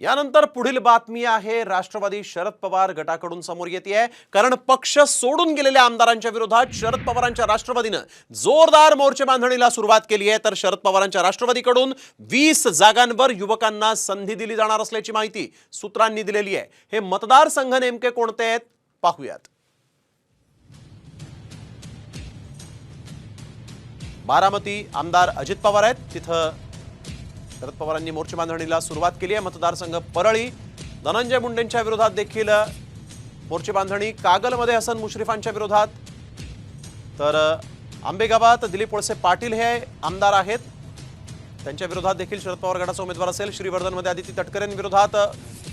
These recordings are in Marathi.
यानंतर पुढील बातमी आहे राष्ट्रवादी शरद पवार गटाकडून समोर येते कारण पक्ष सोडून गेलेल्या आमदारांच्या विरोधात शरद पवारांच्या राष्ट्रवादीनं जोरदार मोर्चे बांधणीला सुरुवात केली आहे. तर शरद पवारांच्या राष्ट्रवादीकडून वीस जागांवर युवकांना संधी दिली जाणार असल्याची माहिती सूत्रांनी दिलेली आहे. हे मतदारसंघ नेमके कोणते आहेत? पाहूयात. बारामती आमदार अजित पवार आहेत. तिथं शरद पवारांनी मोर्चे बांधणीला सुरुवात केली आहे. मतदारसंघ परळी धनंजय मुंडेंच्या विरोधात देखील अ, मोर्चे बांधणी कागलमध्ये हसन मुश्रीफांच्या विरोधात. तर आंबेगावात दिलीप वळसे पाटील हे आमदार आहेत. त्यांच्या विरोधात देखील शरद पवार गटाचा उमेदवार असेल. श्रीवर्धनमध्ये आदिती तटकरेंविरोधात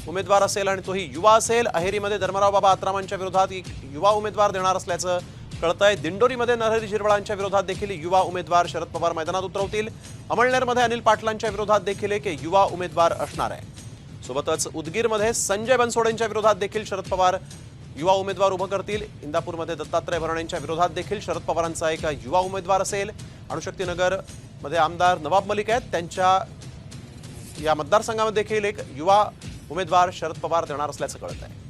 उमेदवार असेल आणि तोही युवा असेल. अहेरीमध्ये धर्मराव बाबा आत्रामांच्या विरोधात एक युवा उमेदवार देणार असल्याचं कळतंय. दिंडोरीमध्ये नरहरी झिरवळांच्या विरोधात देखील युवा उमेदवार शरद पवार मैदानात उतरवतील. अमळनेरमध्ये अनिल पाटलांच्या विरोधात देखील एक युवा उमेदवार असणार आहे. सोबतच उदगीरमध्ये संजय बनसोडेंच्या विरोधात देखील शरद पवार युवा उमेदवार उभं करतील. इंदापूरमध्ये दत्तात्रय भरणेंच्या विरोधात देखील शरद पवारांचा एक युवा उमेदवार असेल. अणुशक्तीनगरमध्ये आमदार नवाब मलिक आहेत. त्यांच्या या मतदारसंघामध्ये देखील एक युवा उमेदवार शरद पवार देणार असल्याचं कळत आहे